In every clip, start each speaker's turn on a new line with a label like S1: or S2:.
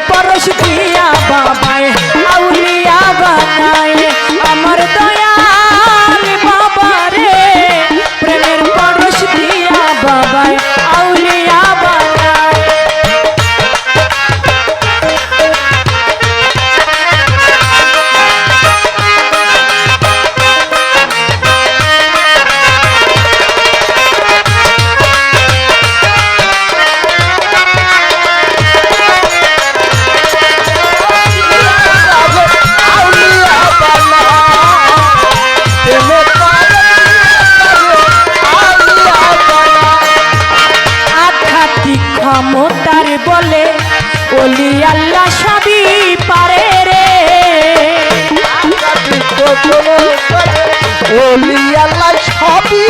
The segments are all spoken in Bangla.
S1: para o আমরা সবই পারে রে।
S2: ওলি আল্লাহ সবই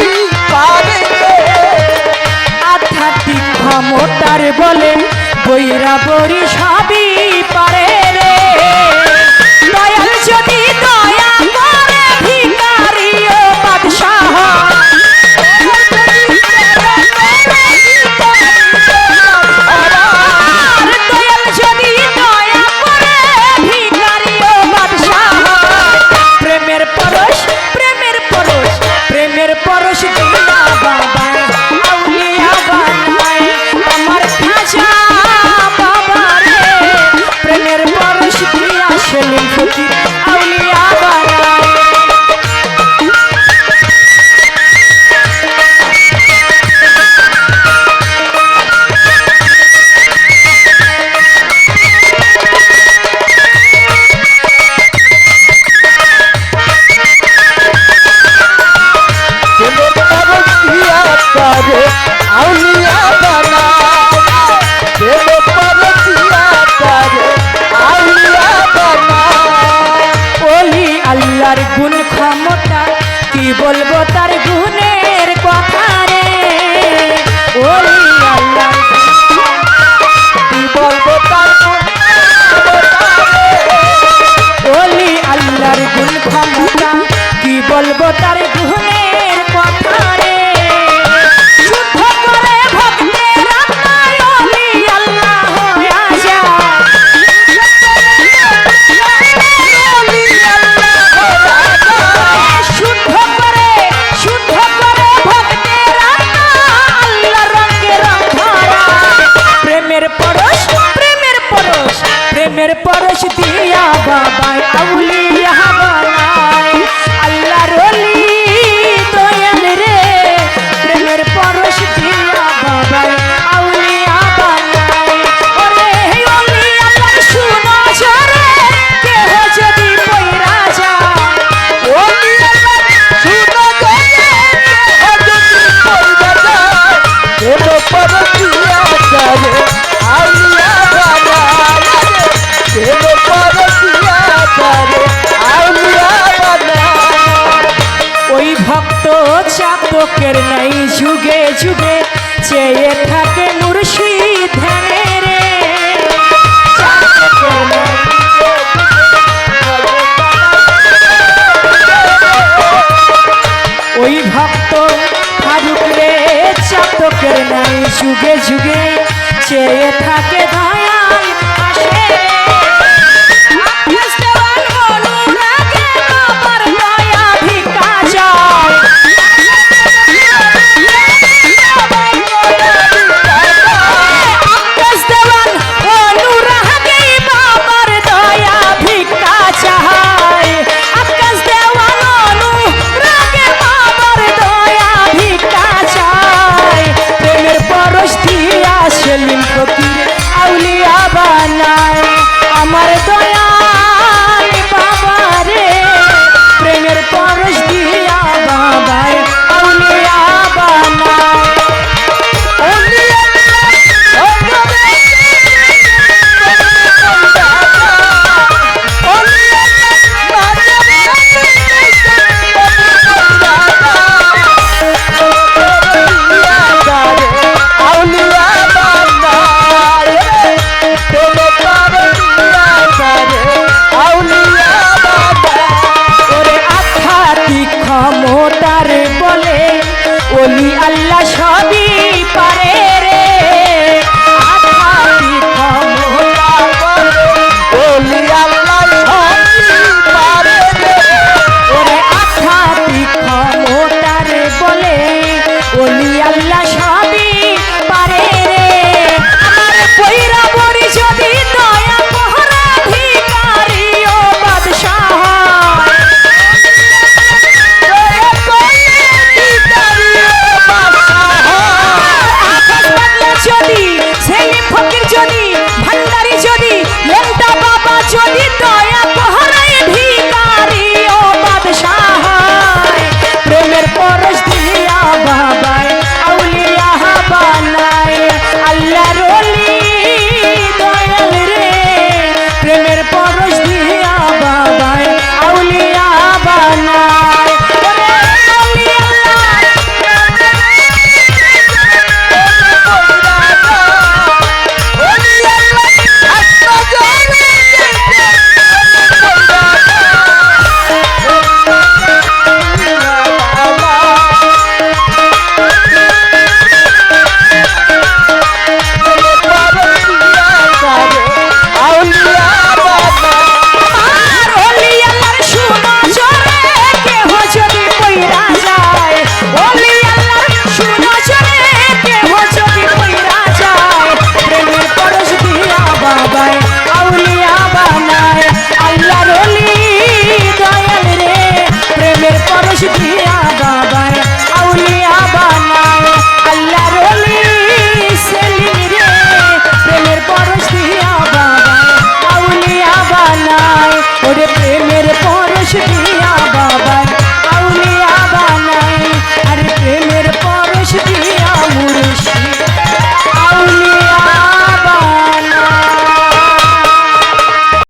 S2: পারে
S1: আধ্যাত্মিক ক্ষমতার বলেন বৈরা বরিশাল প্রেমের পরশ দিয়া বাবা আউলিয়া বাবা আল্লাহ রলি